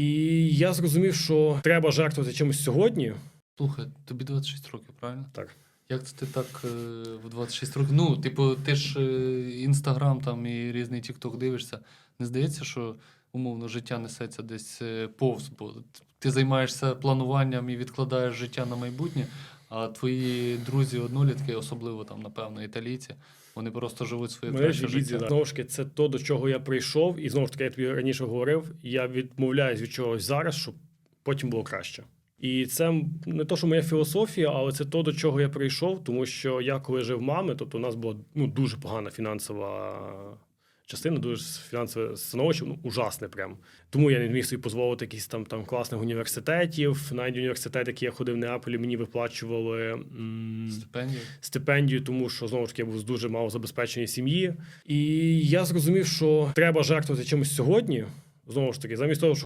І я зрозумів, що треба жертвувати чимось сьогодні. Слухай, тобі 26 років, правильно? Так. Як це ти так е, в 26 років? Ну, типу, ти ж інстаграм там і різний Тікток дивишся. Не здається, що умовно життя несеться десь е, повз, бо ти займаєшся плануванням і відкладаєш життя на майбутнє, а твої друзі однолітки, особливо там, напевно, італійці, вони просто живуть своє краще життя. да. Знову ж таки, це то, до чого я прийшов, і знову ж таки, я тобі раніше говорив, я відмовляюсь від чогось зараз, щоб потім було краще. І це не то, що моя філософія, але це то, до чого я прийшов, тому що я коли жив мами, тобто у нас була ну, дуже погана фінансова частина, дуже фінансове становище, ну, ужасне прям. Тому я не міг собі дозволити якісь там, там класних університетів. Навіть університет, який я ходив в Неаполі, мені виплачували. м, Стипендію. стипендію, тому що знову ж таки я був з дуже мало забезпеченій сім'ї. І я зрозумів, що треба жертвувати чимось сьогодні. Знову ж таки, замість того, щоб